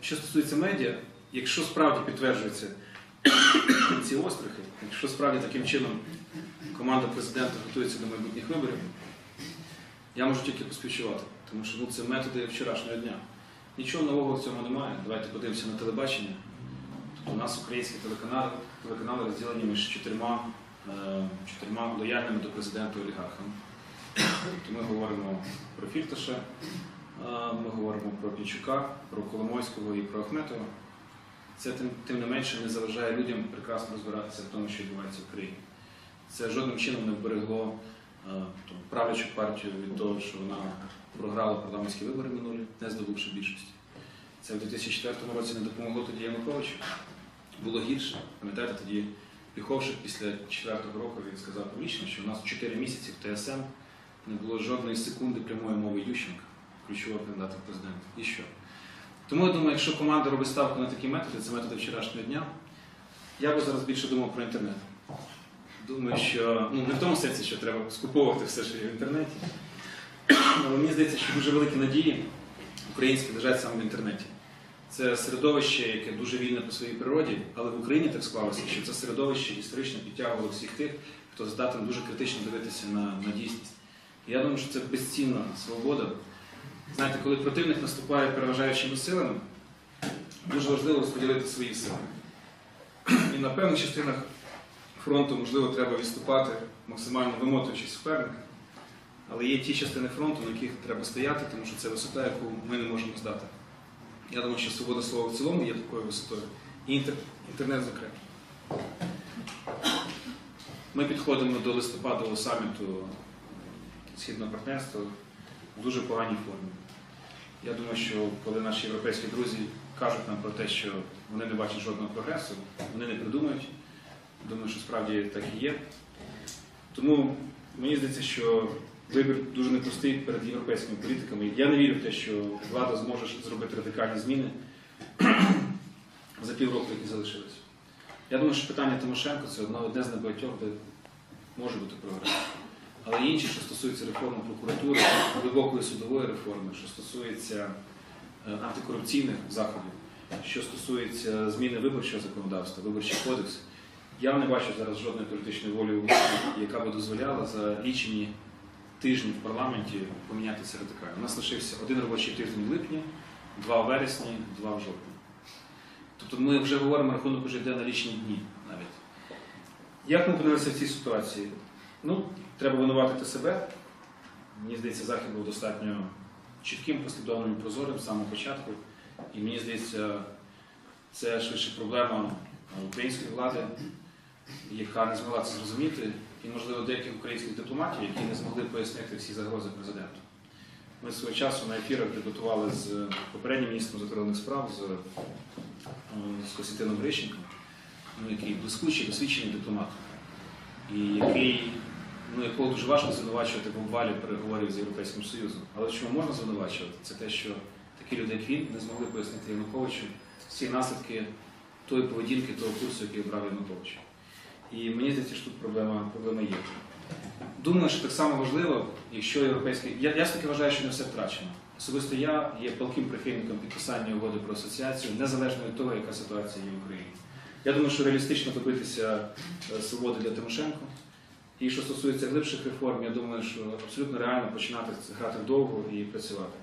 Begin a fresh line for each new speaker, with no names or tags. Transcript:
що стосується медіа, якщо справді підтверджуються ці острахи, якщо справді таким чином команда президента готується до майбутніх виборів, я можу тільки поспівчувати, тому що ну, це методи вчорашнього дня. Нічого нового в цьому немає. Давайте подивимося на телебачення. Тобто у нас українські телеканали, телеканали розділені між чотирма, е, чотирма лояльними до президента олігархами. Тобто ми говоримо про Фірташа, ми говоримо про Пінчука, про Коломойського і про Ахметова. Це тим, тим не менше не заважає людям прекрасно розбиратися в тому, що відбувається в країні. Це жодним чином не вберегло правлячу партію від того, що вона програла парламентські вибори минулі, не здобувши більшості. Це в 2004 році не допомогло тоді Януковичу. Було гірше. Пам'ятаєте, тоді Піховшик після четвертого року він сказав публічно, що у нас 4 місяці в ТСМ не було жодної секунди прямої мови Ющенка, ключового кандидата в президенти. І що? Тому я думаю, якщо команда робить ставку на такі методи, це методи вчорашнього дня, я би зараз більше думав про інтернет. Думаю, що ну, не в тому сенсі, що треба скуповувати все, що є в інтернеті. Але мені здається, що дуже великі надії українські лежать саме в інтернеті. Це середовище, яке дуже вільне по своїй природі, але в Україні так склалося, що це середовище історично підтягувало всіх тих, хто здатен дуже критично дивитися на, на дійсність. І я думаю, що це безцінна свобода. Знаєте, коли противник наступає переважаючими силами, дуже важливо розподілити свої сили. І на певних частинах фронту, можливо, треба відступати, максимально вимотуючи суперника. Але є ті частини фронту, на яких треба стояти, тому що це висота, яку ми не можемо здати. Я думаю, що свобода слова в цілому є такою висотою, і інтер- інтернет зокрема. Ми підходимо до листопадового саміту Східного партнерства в дуже поганій формі. Я думаю, що коли наші європейські друзі кажуть нам про те, що вони не бачать жодного прогресу, вони не придумають. Думаю, що справді так і є. Тому мені здається, що вибір дуже непростий перед європейськими політиками. Я не вірю в те, що влада зможе зробити радикальні зміни за півроку, які залишились. Я думаю, що питання Тимошенко це одне з небагатьох, де може бути прогрес. Але інші, що стосується реформи прокуратури, глибокої судової реформи, що стосується е, антикорупційних заходів, що стосується зміни виборчого законодавства, виборчий кодекс, я не бачу зараз жодної політичної волі у яка би дозволяла за лічені тижні в парламенті помінятися радикально. У нас лишився один робочий тиждень в липні, два в вересні, два в жовтні. Тобто ми вже говоримо рахунок уже йде на лічні дні навіть. Як ми опинилися в цій ситуації? Ну, треба винуватити себе. Мені здається, захід був достатньо чітким, послідовним і прозорим з самого початку. І мені здається, це швидше проблема української влади, яка не змогла це зрозуміти, і, можливо, деяких українських дипломатів, які не змогли пояснити всі загрози президенту. Ми свого часу на ефірах дебатували з попереднім міністром закордонних справ, з, е, з Костянтином Грищенком, ну, який блискучий, досвідчений дипломат, і який, ну, якого дуже важко звинувачувати в обвалі переговорів з Європейським Союзом. Але чому можна звинувачувати? Це те, що такі люди, як він, не змогли пояснити Януковичу всі наслідки тої поведінки, того курсу, який обрав Янукович. І мені здається, що тут проблема, проблема є. Думаю, що так само важливо, якщо європейський. Я, я все-таки вважаю, що не все втрачено. Особисто я є палким прихильником підписання угоди про асоціацію, незалежно від того, яка ситуація є в Україні. Я думаю, що реалістично добитися е, свободи для Тимошенко. І що стосується глибших реформ, я думаю, що абсолютно реально починати грати довго і працювати.